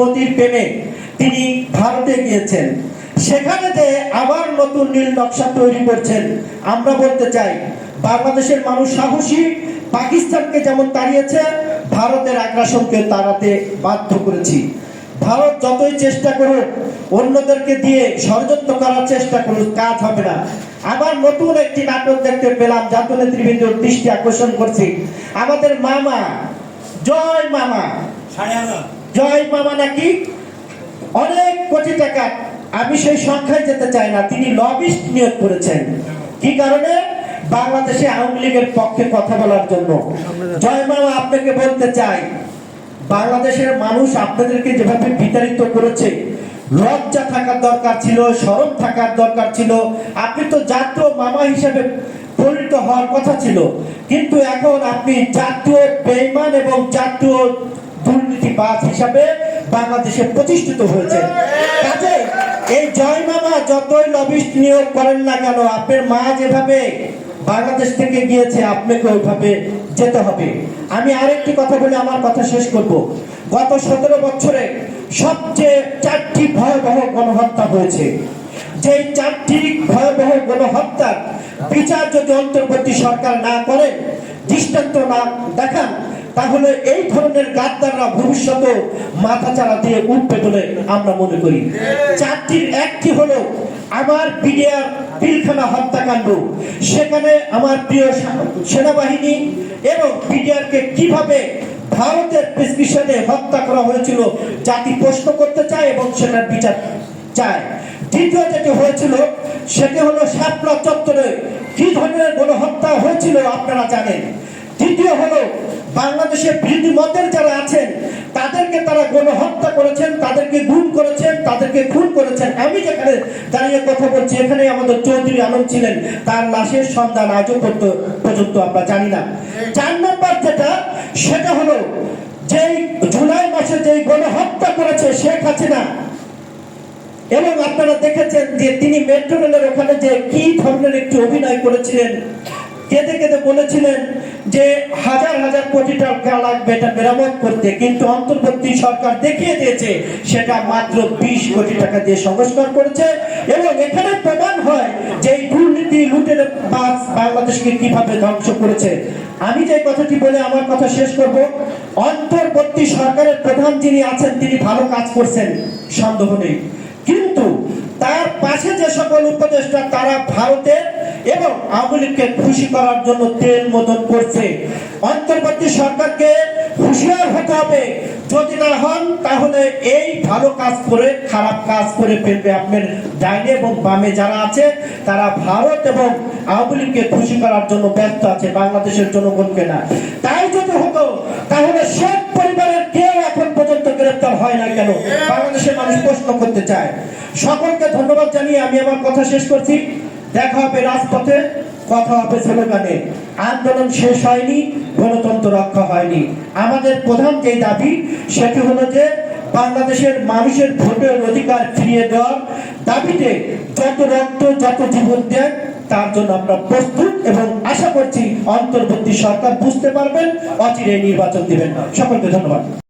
মোদির প্রেমে তিনি ভারতে গিয়েছেন। সেখানে যে আবার নতুন নীল নকশা তৈরি করছেন, আমরা বলতে চাই, বাংলাদেশের মানুষ সাহসী, পাকিস্তানকে যেমন তাড়িয়েছে, ভারতের আগ্রাসনকে তাড়াতে বাধ্য করেছি। ভারত যতই চেষ্টা করুক, অন্যদেরকে দিয়ে ষড়যন্ত্র করার চেষ্টা করুক, কাজ হবে না। আবার নতুন একটি নাটক দেখতে পেলাম জাতীয় নেতৃবৃন্দর দৃষ্টি আকর্ষণ করছি। আমাদের মামা, জয় মামা। জয় মামা নাকি? অনেক কোটি টাকা। আমি সেই সংখ্যায় যেতে চাই না। তিনি লবিস্ট নিয়োগ করেছেন। কি কারণে? বাংলাদেশে আওয়ামী লীগের পক্ষে কথা বলার জন্য। জয় মামা আপনাকে বলতে চাই, বাংলাদেশের মানুষ আপনাদেরকে যেভাবে বিতাড়িত করেছে, লজ্জা থাকার দরকার ছিল, শরম থাকার দরকার ছিল। আপনি তো জাতীয় মামা হিসেবে পরিণত হওয়ার কথা ছিল। কিন্তু এখন আপনি জাতীয় বেইমান এবং জাতীয় দুর্নীতিবাজ হিসাবে বাংলাদেশে প্রতিষ্ঠিত হয়েছে। কাজে এই জয় মামা যতই লবিস্ট নিয়োগ করেন না কেন, আপনার মা যেভাবে বাংলাদেশ থেকে গিয়েছে, আপনাকে ওইভাবে যেতে হবে। আমি আরেকটি কথা বলে আমার কথা শেষ করব। গত সতেরো বছরে সবচেয়ে চারটি ভয়াবহ গণহত্যা হয়েছে। যে চারটি ভয়াবহ গণহত্যার বিচার যদি অন্তর্বর্তী সরকার না করে, দৃষ্টান্ত না দেখান তাহলে এই ধরনের গাদ্দাররা ভবিষ্যতে মাথা চারা দিয়ে উঠবে বলে আমরা মনে করি। চারটির একটি হলো আমার বিডিআর পিলখানা হত্যাকাণ্ড। সেখানে আমার প্রিয় সেনাবাহিনী এবং বিডিআরকে কীভাবে ভারতের প্রেসক্রিপশনে হত্যা করা হয়েছিল জাতি প্রশ্ন করতে চায় এবং সেটার বিচার চায়। দ্বিতীয় যেটি হয়েছিল, সেটি হলো শাপলা চত্বরে কি ধরনের গণহত্যা হয়েছিল আপনারা জানেন। তৃতীয় হলো, বাংলাদেশের বিরোধী মতের যারা আছেন, তাদেরকে তারা গণহত্যা করেছেন, তাদেরকে গুম করেছেন, তাদেরকে খুন করেছেন। আমি যেখানে দাঁড়িয়ে কথা বলছি এখানে আমাদের চৌধুরী আলম ছিলেন। তার লাশের সন্ধান আজও পর্যন্ত আমরা জানি না। চার নম্বর যেটা, সেটা হলো, যেই জুলাই মাসে যেই গণহত্যা করেছে শেখ হাসিনা, এবং আপনারা দেখেছেন যে তিনি মেট্রো রেলের ওখানে যে কি ধরনের একটি অভিনয় করেছিলেন কেঁদে কেঁদে বলেছিলেন যে হাজার হাজার কোটি টাকা লাগবে এটা মেরামত করতে, কিন্তু অন্তর্বর্তী সরকার দেখিয়ে দিয়েছে সেটা মাত্র বিশ কোটি টাকা দিয়ে সংস্কার করেছে। এবং এখানে প্রমাণ হয় যে এই দুর্নীতি, লুটের বাস বাংলাদেশকে কীভাবে ধ্বংস করেছে। আমি যে কথাটি বলে আমার কথা শেষ করব। অন্তর্বর্তী সরকারের প্রধান যিনি আছেন, তিনি ভালো কাজ করছেন, সন্দেহ নেই। কিন্তু তার পাশে যে সকল উপদেষ্টা, তারা ভারতের এবং আওয়ামী খুশি করার জন্য তেল মতন করছে। অন্তর্বর্তী সরকারকে হুঁশিয়ার হতে হবে। যদি না হন, তাহলে এই ভালো কাজ করে, খারাপ কাজ করে ফেলবে আপনার ডাইনে এবং বামে যারা আছে, তারা ভারত এবং আওয়ামী লীগকে খুশি করার জন্য ব্যস্ত আছে, বাংলাদেশের জনগণকে না। তাই যদি হতো, তাহলে শেখ পরিবারের কেউ এখন পর্যন্ত গ্রেফতার হয় না কেন? বাংলাদেশের মানুষ প্রশ্ন করতে চায়। সকলকে ধন্যবাদ জানিয়ে আমি আমার কথা শেষ করছি। দেখা হবে রাজপথে, কথা হবে স্লোগানে। আন্দোলন শেষ হয়নি, গণতন্ত্র রক্ষা হয়নি। আমাদের প্রধান যে দাবি, সেটি হলো যে বাংলাদেশের মানুষের ভোটের অধিকার ফিরিয়ে দেওয়ার দাবিতে যত রক্ত, যত জীবন দেন, তার জন্য আমরা প্রস্তুত এবং আশা করছি অন্তর্বর্তী সরকার বুঝতে পারবেন অচিরে নির্বাচন দিবেন। সকলকে ধন্যবাদ।